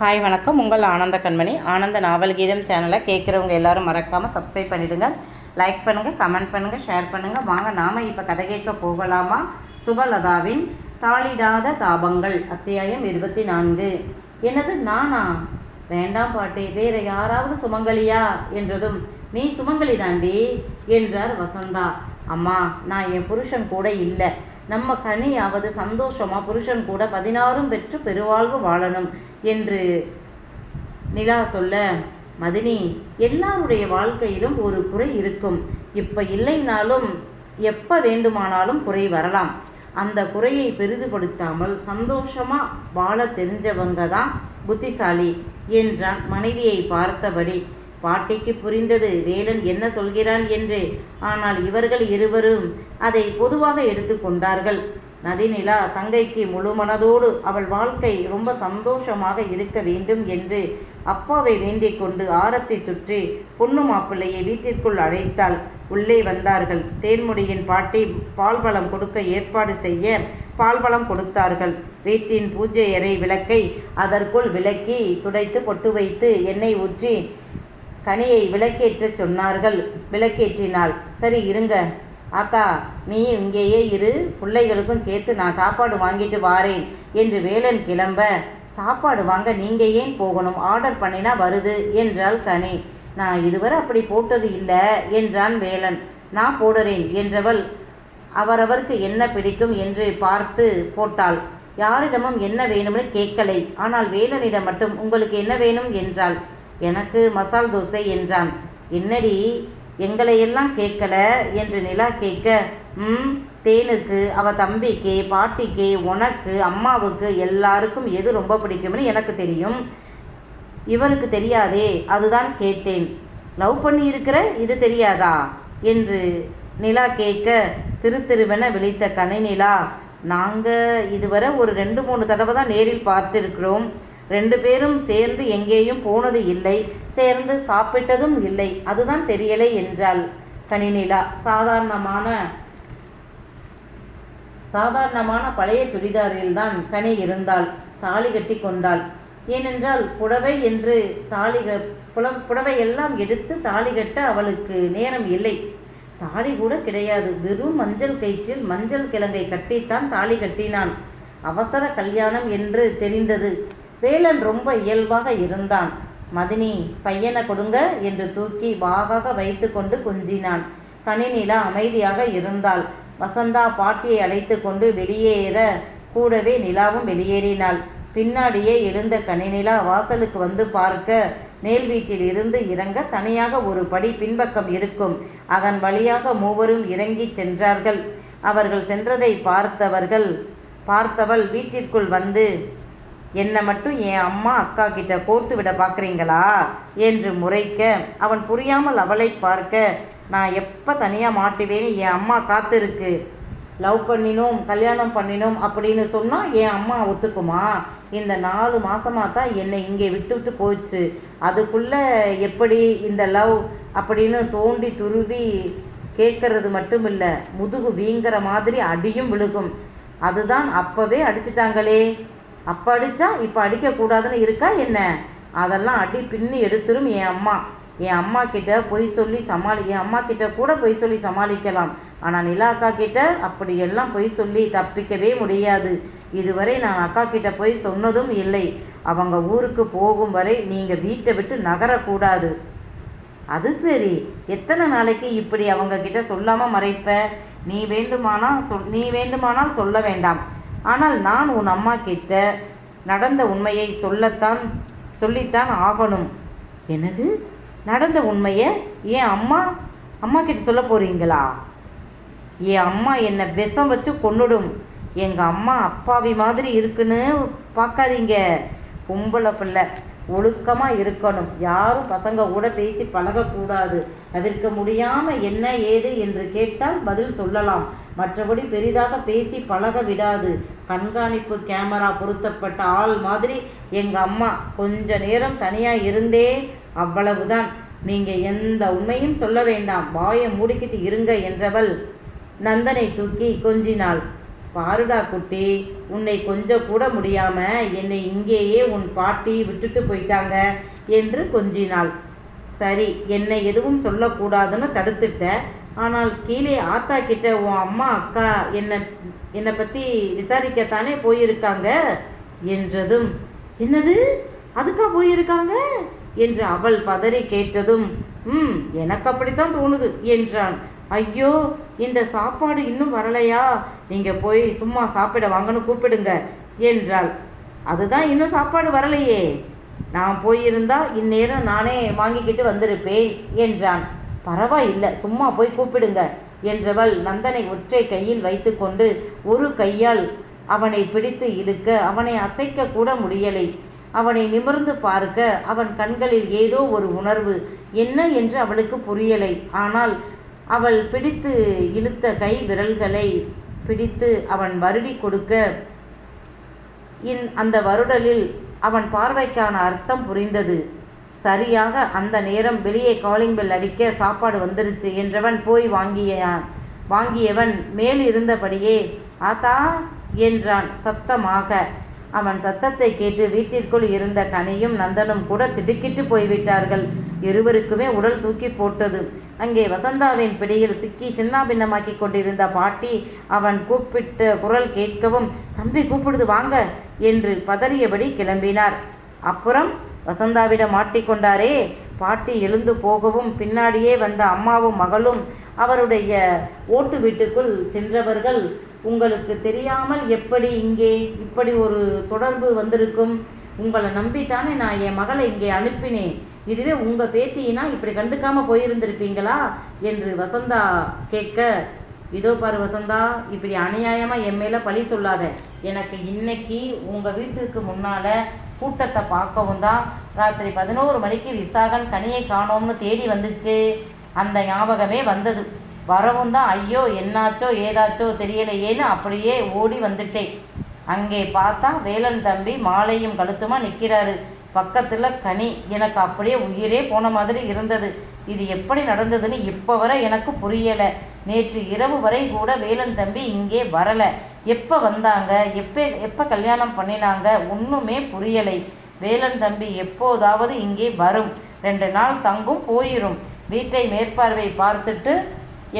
Hi வணக்கம். உங்கள் ஆனந்த கண்மணி. ஆனந்த நாவல் கீதம் சேனலை கேட்குறவங்க எல்லாரும் மறக்காமல் சப்ஸ்கிரைப் பண்ணிவிடுங்க லைக் பண்ணுங்கள் கமெண்ட் பண்ணுங்கள் ஷேர் பண்ணுங்கள் வாங்க நாம் இப்போ கதை கேட்க போகலாமா? சுபலதாவின் தாளிடாத தாபங்கள் அத்தியாயம் இருபத்தி நான்கு என்னது நானா? வேண்டாம் பாட்டி வேறு யாராவது சுமங்கலியா? என்றதும் நீ சுமங்கலி தாண்டி என்றார் வசந்தா. அம்மா நான் என் புருஷன் கூட இல்லை. நம்ம கனியாவது சந்தோஷமா புருஷன் கூட பதினாறும் பெற்று பெருவாழ்வு வாழணும் என்று நிலா சொல்ல மதினி எல்லாருடைய வாழ்க்கையிலும் ஒரு குறை இருக்கும். இப்போ இல்லைனாலும் எப்போ வேண்டுமானாலும் குறை வரலாம். அந்த குறையை பெரிதுபடுத்தாமல் சந்தோஷமா வாழ தெரிஞ்சவங்க தான் புத்திசாலி என்றான் மனைவியை பார்த்தபடி. பாட்டிக்கு புரிந்தது. வேலன் என்ன சொல்கிறான் என்று. ஆனால் இவர்கள் இருவரும் அதை பொதுவாக எடுத்துக்கொண்டார்கள் நதிநிலா தங்கைக்கு முழு மனதோடு அவள் வாழ்க்கை ரொம்ப சந்தோஷமாக இருக்க வேண்டும் என்று அப்பாவை வேண்டிக் கொண்டு ஆரத்தை சுற்றி பொண்ணு மாப்பிள்ளையை வீட்டிற்குள் அழைத்தாள். உள்ளே வந்தார்கள். தேன்முடியின் பாட்டி பால்பழம் கொடுக்க ஏற்பாடு செய்ய பால்பழம் கொடுத்தார்கள். வீட்டின் பூஜை அறை விளக்கை அதற்குள் விளக்கி துடைத்து பொட்டு வைத்து எண்ணெய் ஊற்றி கனியை விளக்கேற்றச் சொன்னார்கள். விளக்கேற்றினாள். சரி இருங்க. ஆத்தா நீ இங்கேயே இரு. பிள்ளைகளுக்கும் சேர்த்து நான் சாப்பாடு வாங்கிட்டு வாரேன் என்று வேலன் கிளம்ப. சாப்பாடு வாங்க நீங்கள் ஏன் போகணும்? ஆர்டர் பண்ணினா வருது என்றாள் கனி நான் இதுவரை அப்படி போட்டது இல்லை என்றான் வேலன். நான் போடுறேன் என்றவள் அவரவருக்கு என்ன பிடிக்கும் என்று பார்த்து போட்டாள். யாரிடமும் என்ன வேணும்னு கேட்கலை. ஆனால் வேலனிடம் மட்டும் உங்களுக்கு என்ன வேணும்? என்றாள். எனக்கு மசால் தோசை என்றான். என்னடி எங்களையெல்லாம் கேட்கல? என்று நிலா கேட்க ம் தேனுக்கு அவ தம்பிக்கு பாட்டிக்கு உனக்கு அம்மாவுக்கு எல்லாருக்கும் எது ரொம்ப பிடிக்கும்னு எனக்கு தெரியும். இவருக்கு தெரியாதே அதுதான் கேட்டேன். லவ் பண்ணி இருக்கிற இது தெரியாதா? என்று நிலா கேட்க திரு திருவென விழித்த கனிநிலா நாங்கள் இதுவரை ஒரு ரெண்டு மூணு தடவை தான் நேரில் பார்த்துருக்கிறோம். ரெண்டு பேரும் சேர்ந்து எங்கேயும் போனது இல்லை. சேர்ந்து சாப்பிட்டதும் இல்லை. அதுதான் தெரியலை என்றாள் கனிநிலா. சாதாரணமான சாதாரணமான பழைய சுடிதாரில்தான் கனி இருந்தாள். தாலி கட்டி கொண்டாள். ஏனென்றால் புடவை என்று தாலி க- புல புடவையெல்லாம் எடுத்து தாலி கட்ட அவளுக்கு நேரம் இல்லை. தாலி கூட கிடையாது. வெறும் மஞ்சள் கயிற்றில் மஞ்சள் கிழங்கை கட்டித்தான் தாலி கட்டினான். அவசர கல்யாணம் என்று தெரிந்தது. வேலன் ரொம்ப இயல்பாக இருந்தான். மதினி பையனை கொடுங்க என்று தூக்கி வாகாக வைத்துக்கொண்டு கொஞ்சினான் கனிநிலா அமைதியாக இருந்தாள். வசந்தா பாட்டியை அழைத்து கொண்டு வெளியேற கூடவே நிலாவும் வெளியேறினாள். பின்னாடியே எழுந்த கனிநிலா வாசலுக்கு வந்து பார்க்க மேல் வீட்டில் இருந்து இறங்க தனியாக ஒரு படி பின்பக்கம் இருக்கும். அதன் வழியாக மூவரும் இறங்கி சென்றார்கள். அவர்கள் சென்றதை பார்த்தவர்கள் பார்த்தவள் வீட்டிற்குள் வந்து என்னை மட்டும் என் அம்மா அக்கா கிட்ட கோர்த்து விட பார்க்குறீங்களா? என்று முறைக்க அவன் புரியாமல் அவளை பார்க்க நான் எப்போ தனியாக மாட்டுவேன்னு என் அம்மா காத்திருக்கு. லவ் பண்ணினோம் கல்யாணம் பண்ணினோம் அப்படின்னு சொன்னால் என் அம்மா ஒத்துக்குமா? இந்த நாலு மாதமாக தான் என்னை இங்கே விட்டு விட்டு போச்சு. அதுக்குள்ளே எப்படி இந்த லவ் அப்படின்னு தோண்டி துருவி கேட்கறது மட்டும் இல்லை முதுகு வீங்கிற மாதிரி அடியும் விழுகும். அதுதான் அப்போவே அடிச்சிட்டாங்களே. அப்போ அடித்தா இப்போ அடிக்கக்கூடாதுன்னு இருக்கா என்ன? அதெல்லாம் அடி பின்னி எடுத்துரும் என் அம்மா. என் அம்மா கிட்ட பொய் சொல்லி சமாளி என் அம்மா கிட்ட கூட பொய் சொல்லி சமாளிக்கலாம். ஆனால் நிலா அக்கா கிட்ட அப்படியெல்லாம் பொய் சொல்லி தப்பிக்கவே முடியாது. இதுவரை நான் அக்கா கிட்ட போய் சொன்னதும் இல்லை. அவங்க ஊருக்கு போகும் வரை நீங்கள் வீட்டை விட்டு நகரக்கூடாது. அது சரி. எத்தனை நாளைக்கு இப்படி அவங்க கிட்ட சொல்லாமல் மறைப்ப? நீ வேண்டுமானால் சொல் நீ வேண்டுமானால் சொல்ல வேண்டாம். ஆனால் நான் உன் அம்மா கிட்ட நடந்த உண்மையை சொல்லத்தான் சொல்லித்தான் ஆகணும். எனது நடந்த உண்மையை ஏன் அம்மா அம்மா கிட்ட சொல்ல போகிறீங்களா என் அம்மா என்னை விஷம் வச்சு கொன்னுடும். எங்கள் அம்மா அப்பாவி மாதிரி இருக்குன்னு பார்க்காதீங்க. பொம்பளை பிள்ளை. ஒழுக்கமாக இருக்கணும். யாரும் பசங்க கூட பேசி பழகக்கூடாது. தவிர்க்க முடியாமல் என்ன ஏது என்று கேட்டால் பதில் சொல்லலாம். மற்றபடி பெரிதாக பேசி பழக விடாது. கண்காணிப்பு கேமரா பொருத்தப்பட்ட ஆள் மாதிரி எங்கள் அம்மா கொஞ்ச நேரம் தனியாக இருந்தே அவ்வளவுதான். நீங்கள் எந்த உண்மையும் சொல்ல வேண்டாம். வாயை மூடிக்கிட்டு இருங்க என்றவள் நந்தனை தூக்கி கொஞ்சினாள். பாருடா குட்டி உன்னை கொஞ்சம் கூட முடியாம என்னை இங்கேயே உன் பாட்டி விட்டுட்டு போயிட்டாங்க என்று கொஞ்சினாள். சரி என்னை எதுவும் சொல்லக்கூடாதுன்னு தடுத்துட்ட. ஆனால் கீழே ஆத்தா கிட்ட உன் அம்மா அக்கா என்னை என்னை பற்றி விசாரிக்கத்தானே போயிருக்காங்க? என்றதும் என்னது? அதுக்கா போயிருக்காங்க? என்று அவள் பதறி கேட்டதும் ம் எனக்கு அப்படித்தான் தோணுது என்றான். ஐயோ இந்த சாப்பாடு இன்னும் வரலையா? நீங்கள் போய் சும்மா சாப்பிட வாங்கன்னு கூப்பிடுங்க என்றாள். அதுதான் இன்னும் சாப்பாடு வரலையே. நான் போயிருந்தா இந்நேரம் நானே வாங்கிக்கிட்டு வந்திருப்பேன் என்றான். பரவாயில்லை சும்மா போய் கூப்பிடுங்க என்றவள் நந்தனை ஒற்றை கையில் வைத்துக்கொண்டு ஒரு கையால் அவனை பிடித்து இழுக்க அவனை அசைக்க கூட முடியலை. அவனை நிமிர்ந்து பார்க்க அவன் கண்களில் ஏதோ ஒரு உணர்வு என்ன என்று அவளுக்கு புரியலை. ஆனால் அவள் பிடித்து இழுத்த கை விரல்களை பிடித்து அவன் வருடி கொடுக்க இன் அந்த வருடலில் அவன் பார்வைக்கான அர்த்தம் புரிந்தது. சரியாக அந்த நேரம் வெளியே காலிங் பெல் அடிக்க சாப்பாடு வந்துருச்சு என்றவன் போய் வாங்கியான் வாங்கியவன் மேல் இருந்தபடியே ஆத்தா என்றான் சத்தமாக. அவன் சத்தத்தை கேட்டு வீட்டிற்குள் இருந்த கனியும் நந்தனும் கூட திடுக்கிட்டு போய்விட்டார்கள். இருவருக்குமே உடல் தூக்கி போட்டது. அங்கே வசந்தாவின் பிடியில் சிக்கி சின்னாபின்னமாக்கி கொண்டிருந்த பாட்டி அவன் கூப்பிட்ட குரல் கேட்கவும் தம்பி கூப்பிடுது வாங்க என்று பதறியபடி கிளம்பினார். அப்புறம் வசந்தாவிடம் மாட்டிக்கொண்டாரே பாட்டி எழுந்து போகவும் பின்னாடியே வந்த அம்மாவும் மகளும் அவருடைய ஓட்டு வீட்டுக்குள் சென்றவர்கள் உங்களுக்கு தெரியாமல் எப்படி இங்கே இப்படி ஒரு தொடர்பு வந்திருக்கும்? உங்களை நம்பித்தானே நான் என் மகளை இங்கே அனுப்பினேன். இதுவே உங்கள் பேத்தினா இப்படி கண்டுக்காம போயிருந்திருப்பீங்களா? என்று வசந்தா கேட்க இதோ பாரு வசந்தா இப்படி அநியாயமாக என் மேலே பழி சொல்லாத. எனக்கு இன்னைக்கு உங்கள் வீட்டுக்கு முன்னால் கூட்டத்தை பார்க்கவும் தான் ராத்திரி பதினோரு மணிக்கு விசாகன் கனியை காணோம்னு தேடி வந்துச்சு. அந்த ஞாபகமே வந்தது. வரவும் தான் ஐயோ என்னாச்சோ ஏதாச்சோ தெரியலையேன்னு அப்படியே ஓடி வந்துட்டேன். அங்கே பார்த்தா வேலன் தம்பி மாலையும் கழுத்துமா நிற்கிறாரு பக்கத்தில் கனி. எனக்கு அப்படியே உயிரே போன மாதிரி இருந்தது. இது எப்படி நடந்ததுன்னு இப்போ வரை எனக்கு புரியலை. நேற்று இரவு வரை கூட வேலன் தம்பி இங்கே வரலை. எப்போ வந்தாங்க? எப்போ எப்போ கல்யாணம் பண்ணினாங்க? ஒன்றுமே புரியலை. வேலன் தம்பி எப்போதாவது இங்கே வரும். ரெண்டு நாள் தங்கும் போயிடும் வீட்டை மேற்பார்வை பார்த்துட்டு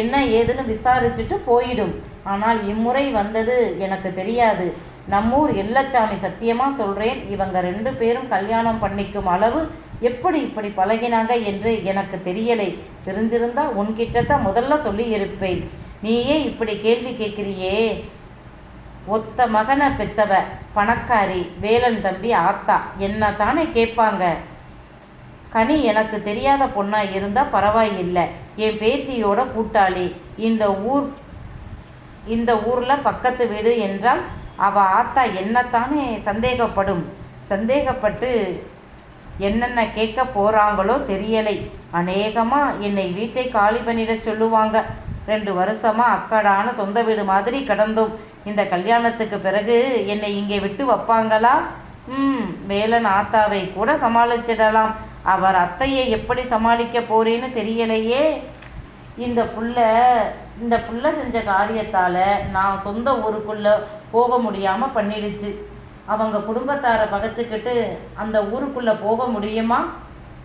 என்ன ஏதுன்னு விசாரிச்சுட்டு போயிடும். ஆனால் இம்முறை வந்தது எனக்கு தெரியாது. நம்மூர் எல்லச்சாமி சத்தியமாக சொல்கிறேன் இவங்க ரெண்டு பேரும் கல்யாணம் பண்ணிக்கும் அளவு எப்படி இப்படி பழகினாங்க என்று எனக்கு தெரியலை. தெரிஞ்சிருந்தா உன்கிட்ட தான் முதல்ல சொல்லி இருப்பேன் நீயே இப்படி கேள்வி கேட்குறியே. ஒத்த மகனை பெத்தவ பணக்காரி வேலன் தம்பி ஆத்தா என்ன தானே கேட்பாங்க. கனி எனக்கு தெரியாத பொண்ணாக இருந்தால் பரவாயில்லை. என் பேத்தியோட கூட்டாளி. இந்த ஊர் இந்த ஊரில் பக்கத்து வீடு என்றால் அவ ஆத்தா என்னத்தானே சந்தேகப்படும். சந்தேகப்பட்டு என்னென்ன கேட்க போகிறாங்களோ தெரியலை. அநேகமாக என்னை வீட்டை காலி பண்ணிட சொல்லுவாங்க. ரெண்டு வருஷமாக அக்கடான சொந்த வீடு மாதிரி கடந்தோம். இந்த கல்யாணத்துக்கு பிறகு என்னை இங்கே விட்டு வைப்பாங்களா? ம் வேலன் ஆத்தாவை கூட சமாளிச்சிடலாம். அவர் அத்தையை எப்படி சமாளிக்க போறேன்னு தெரியலையே. இந்த புள்ள இந்த புள்ள செஞ்ச காரியத்தால் நான் சொந்த ஊருக்குள்ளே போக முடியாமல் பண்ணிடுச்சு. அவங்க குடும்பத்தாரை பகைச்சிக்கிட்டு அந்த ஊருக்குள்ளே போக முடியுமா?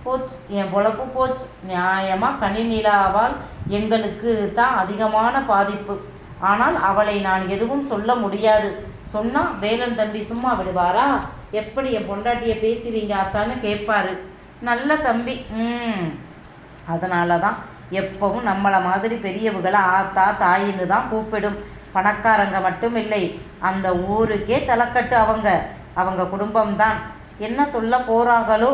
போச்சு. என் பொழப்பு போச்சு. நியாயமாக கனிநிலாவால் எங்களுக்கு தான் அதிகமான பாதிப்பு. ஆனால் அவளை நான் எதுவும் சொல்ல முடியாது. சொன்னால் வேலன் தம்பி சும்மா விடுவாரா? எப்படி என் பொண்டாட்டியை பேசுவீங்க அத்தான்னு கேட்பாரு நல்ல தம்பி. ம். அதனால தான் எப்பவும் நம்மளை மாதிரி பெரியவுகளை ஆத்தா தாயின்னு தான் கூப்பிடும். பணக்காரங்க மட்டும் இல்லை அந்த ஊருக்கே தலைக்கட்டு அவங்க. அவங்க குடும்பம்தான். என்ன சொல்ல போகிறாங்களோ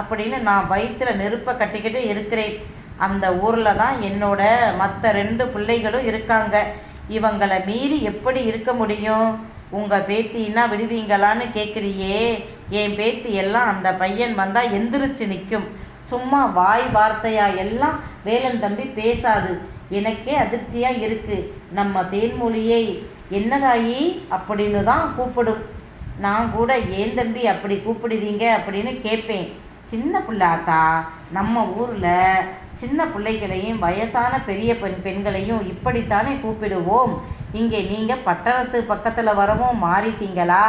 அப்படின்னு நான் வயிற்றில் நெருப்பை கட்டிக்கிட்டு இருக்கிறேன். அந்த ஊரில் தான் என்னோட மற்ற ரெண்டு பிள்ளைகளும் இருக்காங்க. இவங்களை மீறி எப்படி இருக்க முடியும்? உங்கள் பேத்தின்னா விடுவீங்களான்னு கேட்குறியே என் பேத்தி எல்லாம் அந்த பையன் வந்தால் எந்திரிச்சு நிற்கும் சும்மா வாய் வார்த்தையாக எல்லாம் வேலன் தம்பி பேசாது. எனக்கே அதிர்ச்சியாக இருக்குது நம்ம தேன்மொழியை என்னதாயி? அப்படின்னு தான் கூப்பிடும். நான் கூட ஏன் தம்பி அப்படி கூப்பிடுறீங்க? அப்படின்னு கேட்பேன். சின்ன பிள்ளாத்தா நம்ம ஊரில் சின்ன பிள்ளைகளையும் வயசான பெரிய பெண் பெண்களையும் இப்படித்தானே கூப்பிடுவோம். இங்கே நீங்கள் பட்டணத்து பக்கத்தில் வரவும் மாறிட்டீங்களா?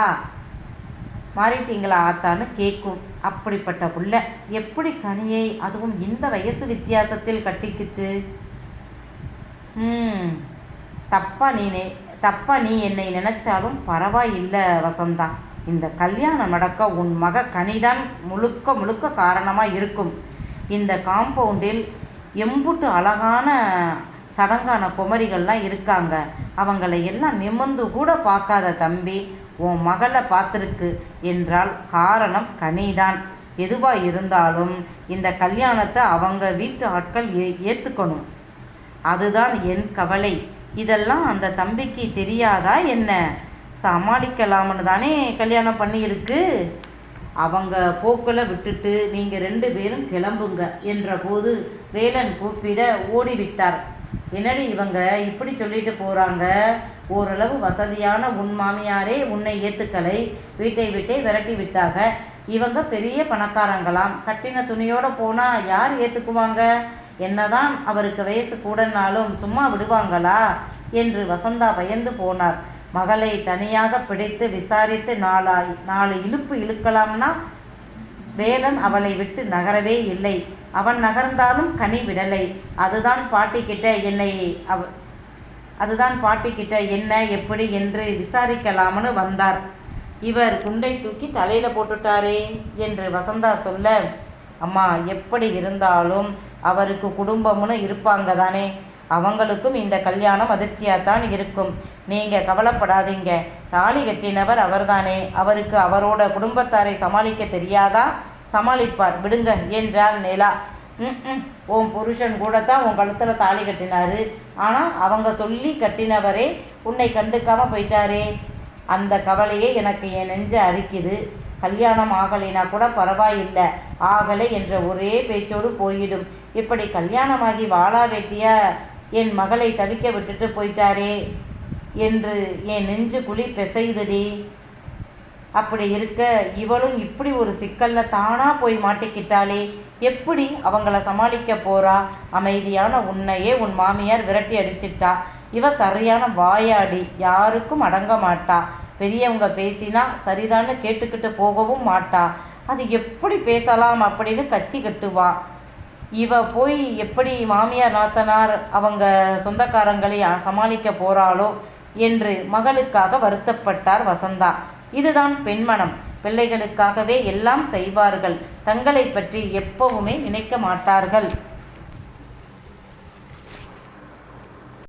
மாறிட்டீங்களா ஆத்தான்னு கேட்கும் அப்படிப்பட்ட புள்ள எப்படி கனியை அதுவும் இந்த வயசு வித்தியாசத்தில் கட்டிக்குச்சு? தப்பா நீ நெ- தப்பா நீ என்னை நினைச்சாலும் பரவாயில்லை வசந்தா. இந்த கல்யாணம் நடக்க உன் மக கனிதான் முழுக்க முழுக்க காரணமாக இருக்கும். இந்த காம்பவுண்டில் எம்புட்டு அழகான சடங்கான குமரிகள்லாம் இருக்காங்க. அவங்களை எல்லாம் நிமிர்ந்து கூட பார்க்காத தம்பி உன் மகளை பார்த்துருக்கு என்றால் காரணம் கனிதான். எதுவாக இருந்தாலும் இந்த கல்யாணத்தை அவங்க வீட்டு ஆட்கள் ஏ ஏற்றுக்கணும் அதுதான் என் கவலை. இதெல்லாம் அந்த தம்பிக்கு தெரியாதா என்ன? சமாளிக்கலாம்னு தானே கல்யாணம் பண்ணியிருக்கு. அவங்க போக்கில் விட்டுட்டு நீங்கள் ரெண்டு பேரும் கிளம்புங்க என்றபோது வேலன் கூப்பிட ஓடிவிட்டார். என்னடி இவங்க இப்படி சொல்லிட்டு போகிறாங்க ஓரளவு வசதியான உன் மாமியாரே உன்னை ஏத்துக்கலை. வீட்டை விட்டே விரட்டி விட்டாங்க இவங்க பெரிய பணக்காரங்களாம். கட்டின துணியோடு போனால் யார் ஏற்றுக்குவாங்க என்னதான் அவருக்கு வயசு கூடனாலும் சும்மா விடுவாங்களா? என்று வசந்தா பயந்து போனார். மகளை தனியாக பிடித்து விசாரித்து நாளாய் நாலு இழுப்பு இழுக்கலாம்னா? வேலன் அவளை விட்டு நகரவே இல்லை. அவன் நகர்ந்தாலும் கனி விடலை. அதுதான் பாட்டிக்கிட்ட என்னை அவ அதுதான் பாட்டிக்கிட்ட என்ன எப்படி என்று விசாரிக்கலாம்னு வந்தார். இவர் குண்டை தூக்கி தலையில போட்டுட்டாரே என்று வசந்தா சொல்ல அம்மா எப்படி இருந்தாலும் அவருக்கு குடும்பம்னு இருப்பாங்க தானே? அவங்களுக்கும் இந்த கல்யாணம் அதிர்ச்சியாகத்தான் இருக்கும். நீங்கள் கவலைப்படாதீங்க. தாலி கட்டினவர் அவர்தானே. அவருக்கு அவரோட குடும்பத்தாரை சமாளிக்க தெரியாதா? சமாளிப்பார். விடுங்க. என்றாள் நிலா. ம் உன் புருஷன் கூட தான் உன் கழுத்தில் தாலி கட்டினாரு. ஆனால் அவங்க சொல்லி கட்டினவரே உன்னை கண்டுக்காமல் போயிட்டாரே. அந்த கவலையே எனக்கு என் நெஞ்ச அரிக்குது. கல்யாணம் ஆகலைனா கூட பரவாயில்லை. ஆகலை என்ற ஒரே பேச்சோடு போயிடும். இப்படி கல்யாணமாகி வாழா வெட்டியா என் மகளை தவிக்க விட்டுட்டு போயிட்டாரே என்று என் நெஞ்சு குழி பிசையுதுடி. அப்படி இருக்க இவளும் இப்படி ஒரு சிக்கல்ல தானா போய் மாட்டிக்கிட்டாளே. எப்படி அவங்கள சமாளிக்க போறா? அமைதியான உன்னையே உன் மாமியார் விரட்டி அடிச்சிட்டா. இவ சரியான வாயாடி யாருக்கும் அடங்க மாட்டா. பெரியவங்க பேசினா சரிதான்னு கேட்டுக்கிட்டு போகவும் மாட்டா. அது எப்படி பேசலாம் அப்படின்னு கச்சி கட்டுவா. இவ போய் எப்படி மாமியார் நாத்தனார் அவங்க சொந்தக்காரங்களை சமாளிக்க போறாளோ என்று மகளுக்காக வருத்தப்பட்டார் வசந்தா. இதுதான் பெண்மனம். பிள்ளைகளுக்காகவே எல்லாம் செய்வார்கள். தங்களை பற்றி எப்பவுமே நினைக்க மாட்டார்கள்.